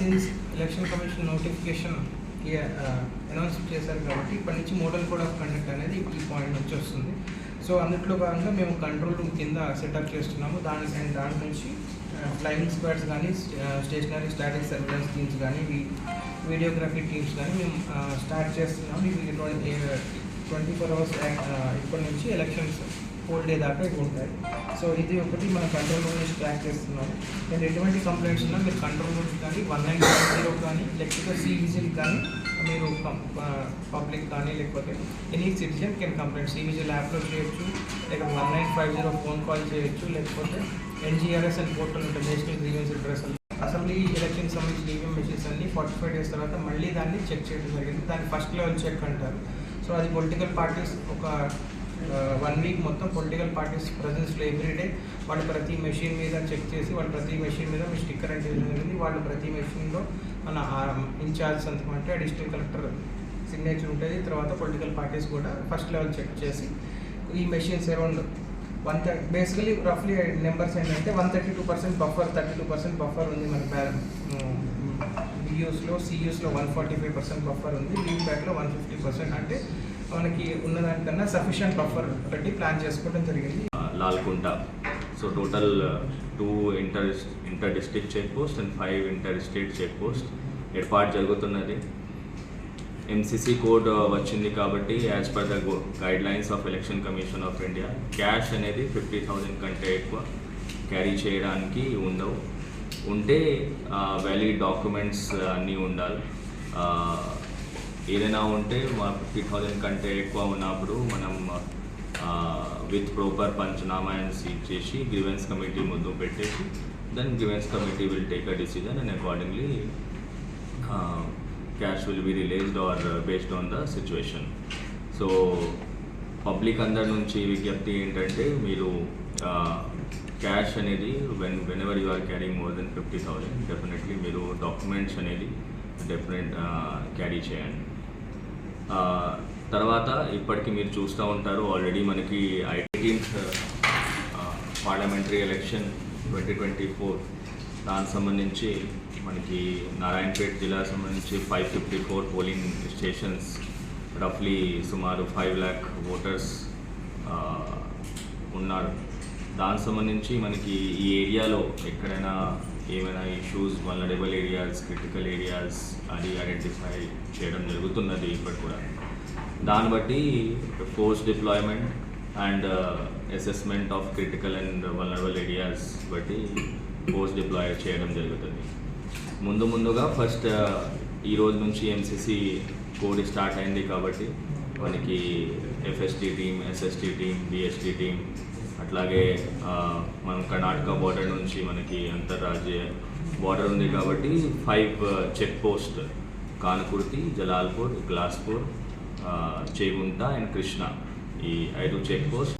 Since election commission notification announce చేశారు కాబట్టి ఇప్పటి నుంచి మోడల్ కోడ్ ఆఫ్ కండక్ట్ అనేది ఈ పాయింట్ నుంచి వస్తుంది. సో అందులో భాగంగా మేము కంట్రోల్ రూమ్ కింద సెటప్ చేస్తున్నాము. దాని అండ్ దాని నుంచి ఫ్లయింగ్ స్క్వాడ్స్ కానీ స్టేషనరీ స్టాటిక్ సర్వేలెన్స్ టీమ్స్ కానీ వీడియోగ్రఫీ టీమ్స్ కానీ మేము uh, స్టార్ట్ చేస్తున్నాము. ఇవి ట్వంటీ ఫోర్ అవర్స్ ఇప్పటి నుంచి ఎలక్షన్స్ ఫోర్ డే దాకా ఇవి ఉంటాయి. సో ఇది ఒకటి మన కంట్రోల్ రూమ్ నుంచి ట్రాక్ చేస్తున్నాము మీరు ఎటువంటి కంప్లైంట్స్ ఉన్నా మీరు కంట్రోల్ రూమ్ కానీ వన్ నైన్ జీరో కానీ లేకపోతే సివిజిల్ కానీ మీరు పబ్లిక్ కానీ లేకపోతే any citizen can complaint cVIGIL యాప్లో చేయొచ్చు లేకపోతే one nine five zero phone call చేయొచ్చు లేకపోతే ఎన్జిఆర్ఎస్ అని పోర్టల్ ఉంటుంది national grievance address assembly election సంబంధించిన ఈవీఎం మెషిన్స్ అన్ని ఫార్టీ ఫైవ్ డేస్ తర్వాత మళ్ళీ దాన్ని చెక్ చేయడం జరిగింది. దాన్ని ఫస్ట్ లెవెల్ చెక్ అంటారు. సో అది పొలిటికల్ పార్టీస్ ఒక వన్ వీక్ మొత్తం పొలిటికల్ పార్టీస్ ప్రజెన్స్లో ఎవ్రీడే వాళ్ళు ప్రతి మెషిన్ మీద చెక్ చేసి వాళ్ళు ప్రతి మెషిన్ మీద మీ స్టిక్కర్ అంటే జరిగింది. వాళ్ళు ప్రతి మెషిన్లో మన ఇన్ఛార్జ్ సంతకం అంటే అడిషనల్ కలెక్టర్ సిగ్నేచర్ ఉంటుంది. తర్వాత పొలిటికల్ పార్టీస్ కూడా ఫస్ట్ లెవెల్ చెక్ చేసి ఈ machines around one thirty basically రఫ్లీ numbers ఏంటంటే one thirty two percent buffer thirty two percent buffer ఉంది మన బియూస్లో సియూస్లో one forty five percent buffer ఉంది. లీవ్ బ్యాక్లో వన్ ఫిఫ్టీ పర్సెంట్ అంటే మనకి ఉన్నదానికన్నా సఫిషియంట్ బఫర్ పెట్టి ప్లాన్ చేసుకోవడం జరిగింది. Lalkunta so total two inter inter district check post and five inter state check post ఏర్పాటు జరుగుతున్నది. ఎంసీసీ కోడ్ వచ్చింది కాబట్టి as per the guidelines of election commission of India cash అనేది ఫిఫ్టీ థౌజండ్ కంటే ఎక్కువ క్యారీ చేయడానికి ఉండవు. ఉంటే వ్యాలిడ్ డాక్యుమెంట్స్ అన్నీ ఉండాలి. ఏదైనా ఉంటే మా ఫిఫ్టీ థౌజండ్ కంటే ఎక్కువ ఉన్నప్పుడు మనం with proper panchnama and seize చేసి గ్రివెన్స్ కమిటీ ముందు పెట్టేసి then grievance committee will take a decision and accordingly cash will be released or based on the situation so public అందరి నుంచి విజ్ఞప్తి ఏంటంటే మీరు క్యాష్ అనేది when whenever you are carrying more than fifty thousand definitely మీరు documents అనేది definite carry చేయండి. తర్వాత ఇప్పటికీ మీరు చూస్తూ ఉంటారు ఆల్రెడీ మనకి eighteenth parliamentary election twenty twenty four దానికి సంబంధించి మనకి నారాయణపేట్ జిల్లా సంబంధించి five fifty four polling stations రఫ్లీ సుమారు ఫైవ్ ల్యాక్ ఓటర్స్ ఉన్నారు. దానికి సంబంధించి మనకి ఈ ఏరియాలో ఎక్కడైనా ఏమైనా issues vulnerable areas critical areas అది ఐడెంటిఫై చేయడం జరుగుతున్నది ఇప్పటి కూడా. దాన్ని బట్టి force deployment and assessment of critical and vulnerable areas బట్టి ఫోర్స్ డిప్లాయ్ చేయడం జరుగుతుంది. ముందు ముందుగా ఫస్ట్ uh, ఈ రోజు నుంచి ఎంసీసీ కోడ్ స్టార్ట్ అయింది కాబట్టి మనకి FST team SST team BST team అట్లాగే మనం కర్ణాటక బార్డర్ నుంచి మనకి అంతర్రాజ్య బార్డర్ ఉంది కాబట్టి five check post Kanukurthi Jalalpur Glaspur Chegunta and Krishna ఈ ఐదు చెక్ పోస్ట్